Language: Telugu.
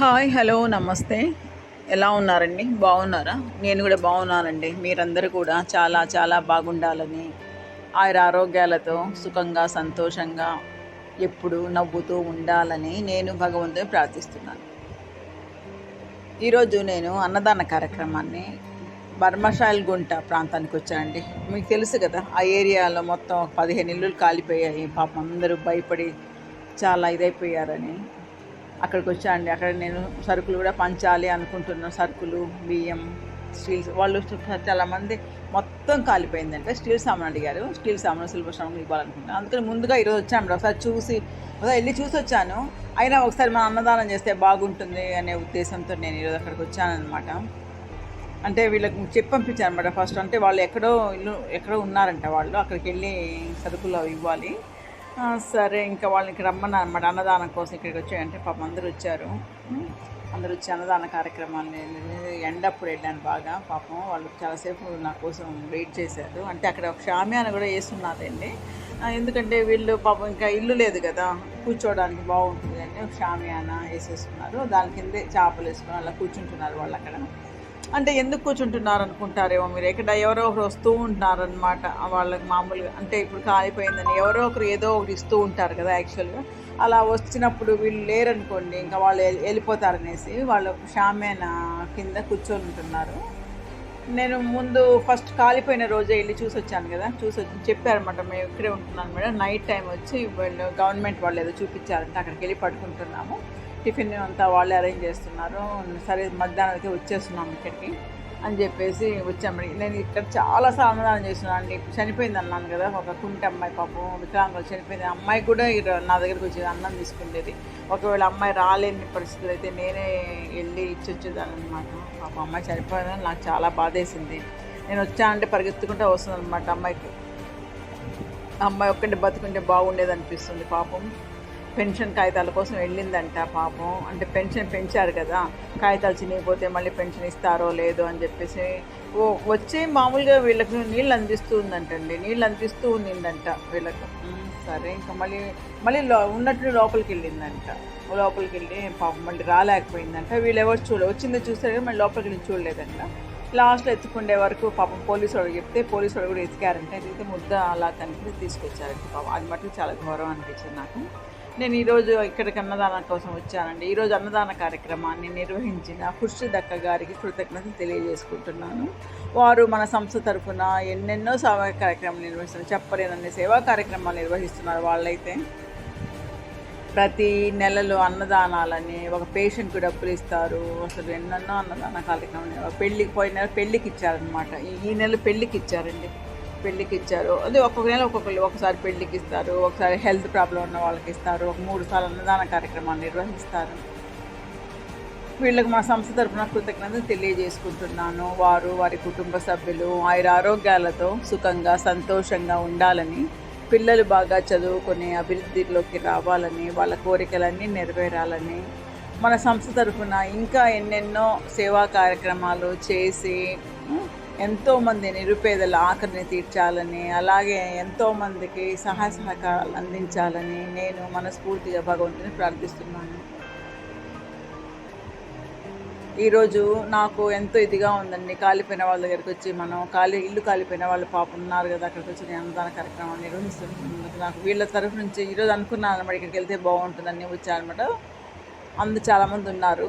హాయ్ హలో నమస్తే. ఎలా ఉన్నారండి? బాగున్నారా? నేను కూడా బాగున్నానండి. మీరందరూ కూడా చాలా చాలా బాగుండాలని ఆయుర ఆరోగ్యాలతో సుఖంగా సంతోషంగా ఎప్పుడు నవ్వుతూ ఉండాలని నేను భగవంతుని ప్రార్థిస్తున్నాను. ఈరోజు నేను అన్నదాన కార్యక్రమాన్ని బర్మషాయిల్ గుంట ప్రాంతానికి వచ్చానండి. మీకు తెలుసు కదా ఆ ఏరియాలో మొత్తం పదిహేను ఇల్లులు కాలిపోయాయి. పాపం అందరూ భయపడి చాలా ఇదైపోయారని. అక్కడికి వచ్చానండి అక్కడ నేను సరుకులు కూడా పంచాలి అనుకుంటున్నాను సరుకులు బియ్యం స్టీల్స్ వాళ్ళు చాలా మంది మొత్తం కాలిపోయిందంటే స్టీల్ సామాన్ అడిగారు. స్టీల్ సామాన్ సిల్వర్ సామాన్ ఇవ్వాలనుకుంటున్నాను అందుకని ముందుగా ఈరోజు వచ్చాను ఒకసారి చూసి ఒకసారి వెళ్ళి చూసి వచ్చాను. అయినా ఒకసారి మనం అన్నదానం చేస్తే బాగుంటుంది అనే ఉద్దేశంతో నేను ఈరోజు అక్కడికి వచ్చానమాట అంటే వీళ్ళకి చెప్పి పంపించాను అనమాట ఫస్ట్. అంటే వాళ్ళు ఎక్కడో ఇల్లు ఎక్కడో ఉన్నారంట వాళ్ళు. అక్కడికి వెళ్ళి సరుకులు అవి ఇవ్వాలి. సరే ఇంకా వాళ్ళకి రమ్మన్నా అనమాట అన్నదానం కోసం ఇక్కడికి వచ్చాయంటే పాపం అందరూ వచ్చారు. అందరూ వచ్చి అన్నదాన కార్యక్రమాన్ని ఎండ అప్పుడు వెళ్ళాను బాగా. పాపం వాళ్ళు చాలాసేపు నా కోసం వెయిట్ చేశారు. అంటే అక్కడ ఒక షామియాన కూడా వేస్తున్నారండి. ఎందుకంటే వీళ్ళు పాపం ఇంకా ఇల్లు లేదు కదా. కూర్చోవడానికి బాగుంటుంది అని ఒక షామియాన వేసేస్తున్నారు. దాని కిందే చేపలు వేసుకుని అలా కూర్చుంటున్నారు వాళ్ళు అక్కడ. అంటే ఎందుకు కూర్చుంటున్నారు అనుకుంటారేమో మీరు? ఇక్కడ ఎవరో ఒకరు వస్తూ ఉంటున్నారనమాట అనమాట వాళ్ళకి మామూలుగా. అంటే ఇప్పుడు కాలిపోయిందని ఎవరో ఒకరు ఏదో ఒకటి ఇస్తూ ఉంటారు కదా యాక్చువల్గా. అలా వచ్చినప్పుడు వీళ్ళు లేరనుకోండి ఇంకా వాళ్ళు వెళ్ళి- వెళ్ళిపోతారనేసి వాళ్ళు షామేన కింద కూర్చొని ఉంటున్నారు. నేను ముందు ఫస్ట్ కాలిపోయిన రోజే వెళ్ళి చూసి వచ్చాను కదా. చూసి వచ్చి చెప్పారనమాట మేము ఇక్కడే ఉంటున్నాను మేడం. నైట్ టైం వచ్చి వీళ్ళు గవర్నమెంట్ వాళ్ళు ఏదో చూపించారంటే అక్కడికి వెళ్ళి పడుకుంటున్నాము. టిఫిన్ అంతా వాళ్ళే అరేంజ్ చేస్తున్నారు. సరే మధ్యాహ్నం అయితే వచ్చేస్తున్నాం ఇక్కడికి అని చెప్పేసి వచ్చాము నేను ఇక్కడ చాలా సమాధానం చేస్తున్నాను అండి చనిపోయింది అన్నాను కదా ఒక కుంటి అమ్మాయి పాపం వికలాంగులు చనిపోయింది. అమ్మాయి కూడా నా దగ్గరికి వచ్చేది అన్నం తీసుకునేది ఒకవేళ అమ్మాయి రాలేని పరిస్థితులు అయితే నేనే వెళ్ళి ఇచ్చి వచ్చేదాన్ని అనమాట పాప అమ్మాయి చనిపోయిందని నాకు చాలా బాధేసింది. నేను వచ్చానంటే పరిగెత్తుకుంటే వస్తుంది అనమాట అమ్మాయికి. అమ్మాయి ఒక్కటి బతుకుంటే బాగుండేది అనిపిస్తుంది పాపం. పెన్షన్ కాగితాల కోసం వెళ్ళిందంట పాపం. అంటే పెన్షన్ పెంచారు కదా. కాగితాలు చినిగిపోతే మళ్ళీ పెన్షన్ ఇస్తారో లేదో అని చెప్పేసి. ఓ వచ్చి మామూలుగా వీళ్ళకి నీళ్ళు అందిస్తూ ఉందంటండి. నీళ్ళు అందిస్తూ ఉండిందంట వీళ్ళకి. సరే ఇంకా మళ్ళీ మళ్ళీ లో ఉన్నట్టు లోపలికి వెళ్ళిందంట. లోపలికి వెళ్ళి పాపం మళ్ళీ రాలేకపోయిందంట. వీళ్ళు ఎవరు చూడ వచ్చిందో చూస్తారు కానీ మళ్ళీ లోపలికి వెళ్ళి చూడలేదంట. లాస్ట్లో ఎత్తుకుండే వరకు పాపం పోలీసు వాడు చెప్తే పోలీసు వాడు కూడా ఎతికారంటే. అయితే ముద్ద అలా కనిపిస్తే తీసుకొచ్చారంట పాపం. అది మటుకు చాలా గౌరవం అనిపించింది నాకు. నేను ఈరోజు ఇక్కడికి అన్నదానం కోసం వచ్చానండి. ఈరోజు అన్నదాన కార్యక్రమాన్ని నిర్వహించిన ఖుర్షిద్ గారికి కృతజ్ఞతలు తెలియజేసుకుంటున్నాను. వారు మన సంస్థ తరఫున ఎన్నెన్నో సేవా కార్యక్రమాలు నిర్వహిస్తున్నారు. చెప్పలేనన్ని సేవా కార్యక్రమాలు నిర్వహిస్తున్నారు వాళ్ళైతే. ప్రతి నెలలో అన్నదానాలని ఒక పేషెంట్కి డబ్బులు ఇస్తారు. అసలు ఎన్నెన్నో అన్నదాన కార్యక్రమాలు. పెళ్ళికి పోయిన నెల పెళ్ళికి ఇచ్చారనమాట ఈ నెల పెళ్ళికి ఇచ్చారండి. పెళ్ళికి ఇచ్చారు అదే ఒక్కొక్క నెల ఒక్కొక్కరు ఒకసారి పెళ్ళికి ఇస్తారు ఒకసారి హెల్త్ ప్రాబ్లం ఉన్న వాళ్ళకి ఇస్తారు ఒక మూడు సార్లు అన్నదాన కార్యక్రమాలు నిర్వహిస్తారు. వీళ్ళకి మా సంస్థ తరఫున కృతజ్ఞతలు తెలియజేసుకుంటున్నాను. వారు వారి కుటుంబ సభ్యులు ఆయన ఆరోగ్యాలతో సుఖంగా సంతోషంగా ఉండాలని పిల్లలు బాగా చదువుకొని అభివృద్ధిలోకి రావాలని వాళ్ళ కోరికలన్నీ నెరవేరాలని మన సంస్థ తరఫున ఇంకా ఎన్నెన్నో సేవా కార్యక్రమాలు చేసి ఎంతోమంది నిరుపేదల ఆకలిని తీర్చాలని అలాగే ఎంతోమందికి సహాయ సహకారాలు అందించాలని నేను మనస్ఫూర్తిగా భగవంతుని ప్రార్థిస్తున్నాను. ఈరోజు నాకు ఎంతో ఇదిగా ఉందండి. కాలిపోయిన వాళ్ళ దగ్గరికి వచ్చి మనం కాలి ఇల్లు కాలిపోయిన వాళ్ళు పాపం ఉన్నారు కదా అక్కడికి వచ్చి నేను అన్నదాన కార్యక్రమం నిర్వహిస్తున్నందుకు నాకు వీళ్ళ తరఫు నుంచి ఈరోజు అనుకున్నాను అనమాట ఇక్కడికి వెళ్తే బాగుంటుందని వచ్చానమాట అందు చాలామంది ఉన్నారు.